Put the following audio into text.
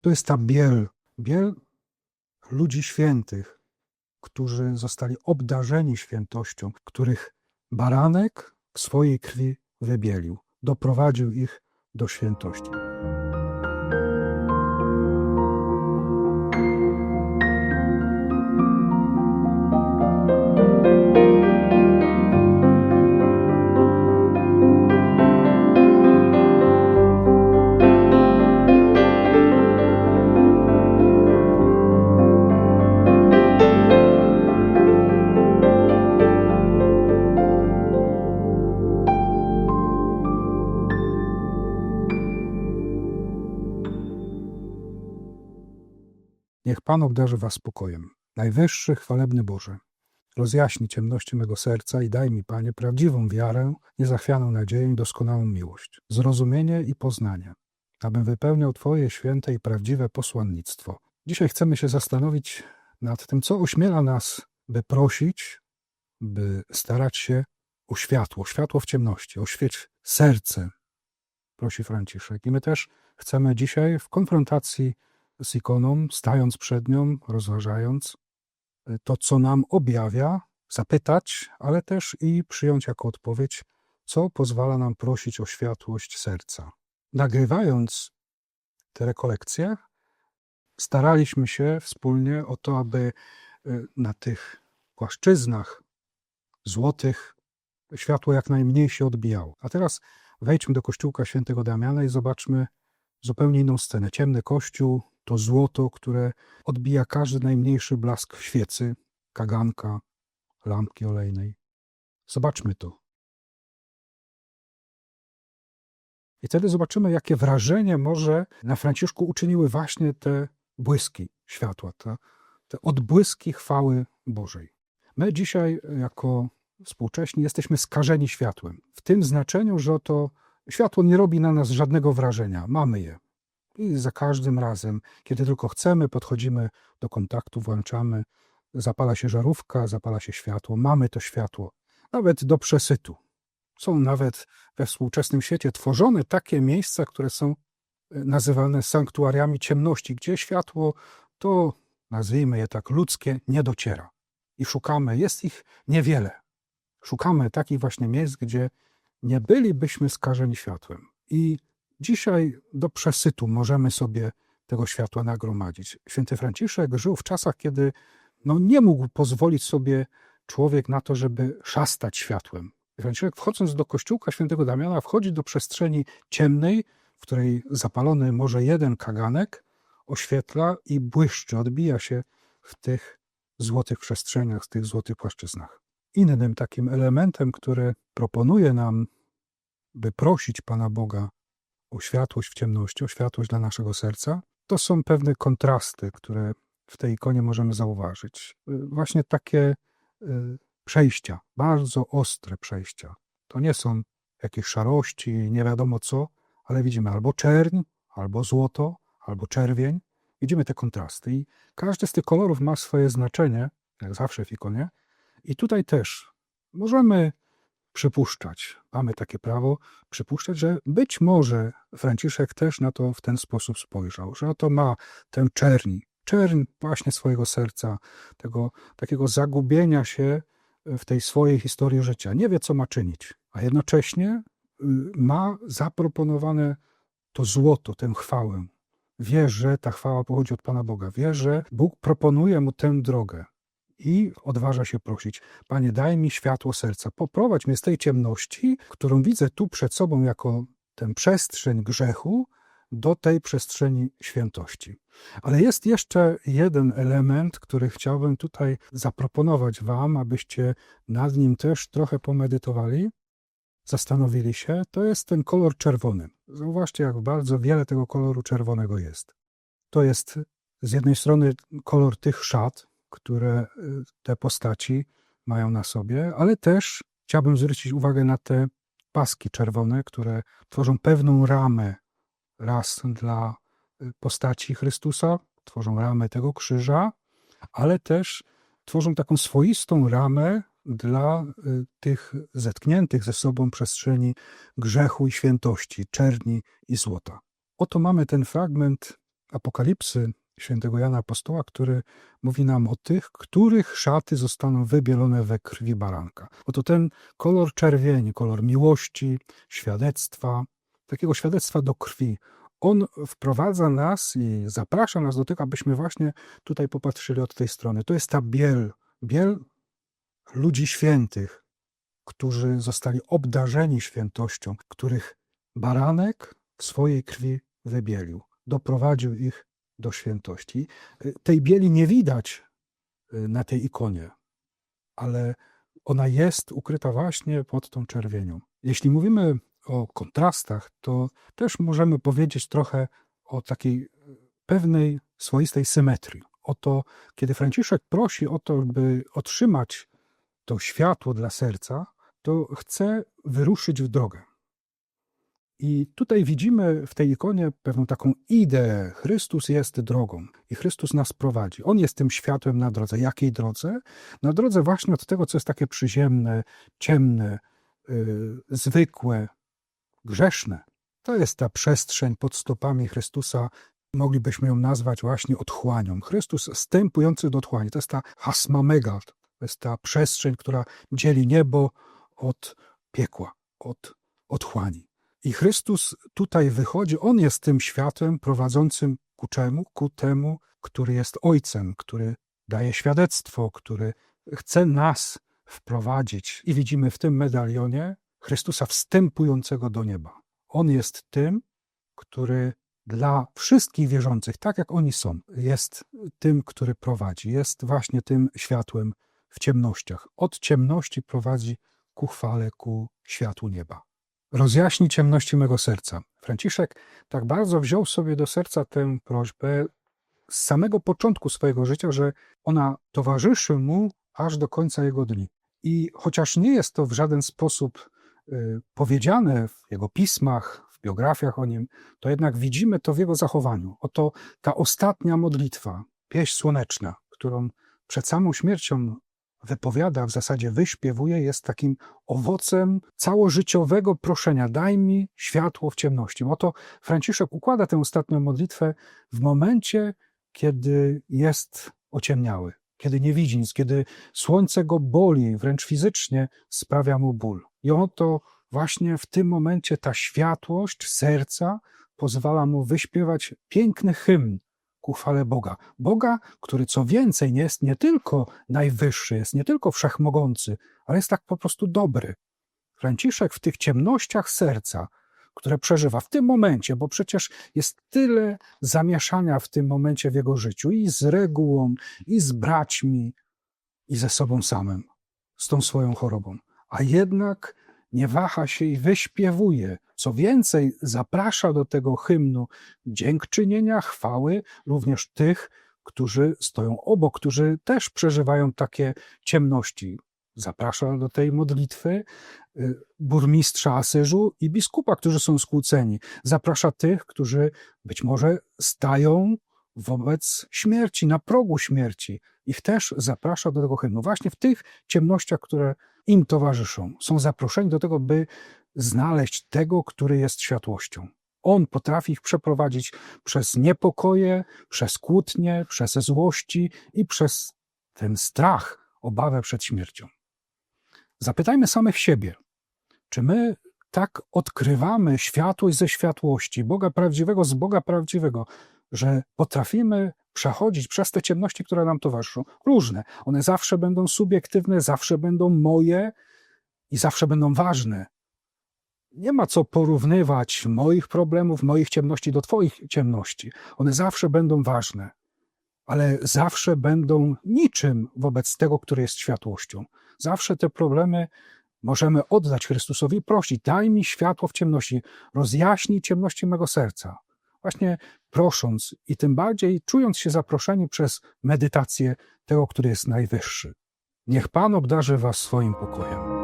To jest ta biel, biel ludzi świętych, którzy zostali obdarzeni świętością, których baranek w swojej krwi wybielił, doprowadził ich do świętości. Niech Pan obdarzy Was spokojem. Najwyższy, chwalebny Boże, rozjaśnij ciemności mego serca i daj mi, Panie, prawdziwą wiarę, niezachwianą nadzieję i doskonałą miłość, zrozumienie i poznanie, abym wypełniał Twoje święte i prawdziwe posłannictwo. Dzisiaj chcemy się zastanowić nad tym, co ośmiela nas, by prosić, by starać się o światło, światło w ciemności, oświeć serce, prosi Franciszek. I my też chcemy dzisiaj w konfrontacji z ikoną, stając przed nią, rozważając y, to, co nam objawia, zapytać, ale też i przyjąć jako odpowiedź, co pozwala nam prosić o światłość serca. Nagrywając te rekolekcje, staraliśmy się wspólnie o to, aby y, na tych płaszczyznach złotych światło jak najmniej się odbijało. A teraz wejdźmy do kościółka świętego Damiana i zobaczmy zupełnie inną scenę. Ciemny kościół, to złoto, które odbija każdy najmniejszy blask świecy, kaganka, lampki olejnej. Zobaczmy to. I wtedy zobaczymy, jakie wrażenie może na Franciszku uczyniły właśnie te błyski światła, te, te odbłyski chwały Bożej. My dzisiaj, jako współcześni, jesteśmy skażeni światłem. W tym znaczeniu, że to światło nie robi na nas żadnego wrażenia. Mamy je. I za każdym razem, kiedy tylko chcemy, podchodzimy do kontaktu, włączamy, zapala się żarówka, zapala się światło, mamy to światło, nawet do przesytu. Są nawet we współczesnym świecie tworzone takie miejsca, które są e, nazywane sanktuariami ciemności, gdzie światło to, nazwijmy je tak, ludzkie, nie dociera. I szukamy, jest ich niewiele. Szukamy takich właśnie miejsc, gdzie nie bylibyśmy skażeni światłem. I Dzisiaj do przesytu możemy sobie tego światła nagromadzić. Święty Franciszek żył w czasach, kiedy no, nie mógł pozwolić sobie człowiek na to, żeby szastać światłem. Franciszek, wchodząc do kościółka świętego Damiana, wchodzi do przestrzeni ciemnej, w której zapalony może jeden kaganek oświetla i błyszczy, odbija się w tych złotych przestrzeniach, w tych złotych płaszczyznach. Innym takim elementem, który proponuje nam, by prosić Pana Boga o światłość w ciemności, o światłość dla naszego serca, to są pewne kontrasty, które w tej ikonie możemy zauważyć. Y, właśnie takie y, przejścia, bardzo ostre przejścia. To nie są jakieś szarości, nie wiadomo co, ale widzimy albo czerń, albo złoto, albo czerwień. Widzimy te kontrasty i każdy z tych kolorów ma swoje znaczenie, jak zawsze w ikonie. I tutaj też możemy przypuszczać, mamy takie prawo przypuszczać, że być może Franciszek też na to w ten sposób spojrzał, że oto ma tę czerń, czerń właśnie swojego serca, tego takiego zagubienia się w tej swojej historii życia. Nie wie, co ma czynić, a jednocześnie y, ma zaproponowane to złoto, tę chwałę. Wie, że ta chwała pochodzi od Pana Boga. Wie, że Bóg proponuje mu tę drogę i odważa się prosić: Panie, daj mi światło serca, poprowadź mnie z tej ciemności, którą widzę tu przed sobą jako tę przestrzeń grzechu, do tej przestrzeni świętości. Ale jest jeszcze jeden element, który chciałbym tutaj zaproponować Wam, abyście nad nim też trochę pomedytowali, zastanowili się. To jest ten kolor czerwony. Zauważcie, jak bardzo wiele tego koloru czerwonego jest. To jest z jednej strony kolor tych szat, które y, te postaci mają na sobie, ale też chciałbym zwrócić uwagę na te paski czerwone, które tworzą pewną ramę raz dla y, postaci Chrystusa, tworzą ramę tego krzyża, ale też tworzą taką swoistą ramę dla y, tych zetkniętych ze sobą przestrzeni grzechu i świętości, czerni i złota. Oto mamy ten fragment Apokalipsy świętego Jana Apostoła, który mówi nam o tych, których szaty zostaną wybielone we krwi baranka. Oto ten kolor czerwieni, kolor miłości, świadectwa, takiego świadectwa do krwi. On wprowadza nas i zaprasza nas do tego, abyśmy właśnie tutaj popatrzyli od tej strony. To jest ta biel, biel ludzi świętych, którzy zostali obdarzeni świętością, których baranek w swojej krwi wybielił, doprowadził ich do świętości. Tej bieli nie widać y, na tej ikonie, ale ona jest ukryta właśnie pod tą czerwienią. Jeśli mówimy o kontrastach, to też możemy powiedzieć trochę o takiej pewnej swoistej symetrii. Oto, kiedy Franciszek prosi o to, by otrzymać to światło dla serca, to chce wyruszyć w drogę. I tutaj widzimy w tej ikonie pewną taką ideę. Chrystus jest drogą i Chrystus nas prowadzi. On jest tym światłem na drodze. Jakiej drodze? Na drodze właśnie od tego, co jest takie przyziemne, ciemne, yy, zwykłe, grzeszne. To jest ta przestrzeń pod stopami Chrystusa. Moglibyśmy ją nazwać właśnie otchłanią. Chrystus stępujący do otchłani. To jest ta hasma megalt. To jest ta przestrzeń, która dzieli niebo od piekła, od otchłani. I Chrystus tutaj wychodzi, On jest tym światłem prowadzącym ku czemu? Ku temu, który jest Ojcem, który daje świadectwo, który chce nas wprowadzić. I widzimy w tym medalionie Chrystusa wstępującego do nieba. On jest tym, który dla wszystkich wierzących, tak jak oni są, jest tym, który prowadzi, jest właśnie tym światłem w ciemnościach. Od ciemności prowadzi ku chwale, ku światłu nieba rozjaśni ciemności mego serca. Franciszek tak bardzo wziął sobie do serca tę prośbę z samego początku swojego życia, że ona towarzyszy mu aż do końca jego dni. I chociaż nie jest to w żaden sposób y, powiedziane w jego pismach, w biografiach o nim, to jednak widzimy to w jego zachowaniu. Oto ta ostatnia modlitwa, pieśń słoneczna, którą przed samą śmiercią wypowiada, w zasadzie wyśpiewuje, jest takim owocem całożyciowego proszenia: daj mi światło w ciemności. Oto Franciszek układa tę ostatnią modlitwę w momencie, kiedy jest ociemniały, kiedy nie widzi nic, kiedy słońce go boli, wręcz fizycznie sprawia mu ból. I oto właśnie w tym momencie ta światłość serca pozwala mu wyśpiewać piękny hymn, ku chwale Boga. Boga, który co więcej nie jest nie tylko najwyższy, jest nie tylko wszechmogący, ale jest tak po prostu dobry. Franciszek w tych ciemnościach serca, które przeżywa w tym momencie, bo przecież jest tyle zamieszania w tym momencie w jego życiu i z regułą, i z braćmi, i ze sobą samym, z tą swoją chorobą. A jednak nie waha się i wyśpiewuje. Co więcej, zaprasza do tego hymnu dziękczynienia, chwały również tych, którzy stoją obok, którzy też przeżywają takie ciemności. Zaprasza do tej modlitwy y, burmistrza Asyżu i biskupa, którzy są skłóceni. Zaprasza tych, którzy być może stają wobec śmierci, na progu śmierci. Ich też zaprasza do tego hymnu. Właśnie w tych ciemnościach, które im towarzyszą. Są zaproszeni do tego, by znaleźć tego, który jest światłością. On potrafi ich przeprowadzić przez niepokoje, przez kłótnie, przez złości i przez ten strach, obawę przed śmiercią. Zapytajmy samych siebie, czy my tak odkrywamy światłość ze światłości, Boga prawdziwego z Boga prawdziwego, że potrafimy przechodzić przez te ciemności, które nam towarzyszą. Różne. One zawsze będą subiektywne, zawsze będą moje i zawsze będą ważne. Nie ma co porównywać moich problemów, moich ciemności do Twoich ciemności. One zawsze będą ważne, ale zawsze będą niczym wobec tego, który jest światłością. Zawsze te problemy możemy oddać Chrystusowi i prosić: daj mi światło w ciemności, rozjaśnij ciemności mego serca właśnie prosząc i tym bardziej czując się zaproszeni przez medytację tego, który jest najwyższy. Niech Pan obdarzy Was swoim pokojem.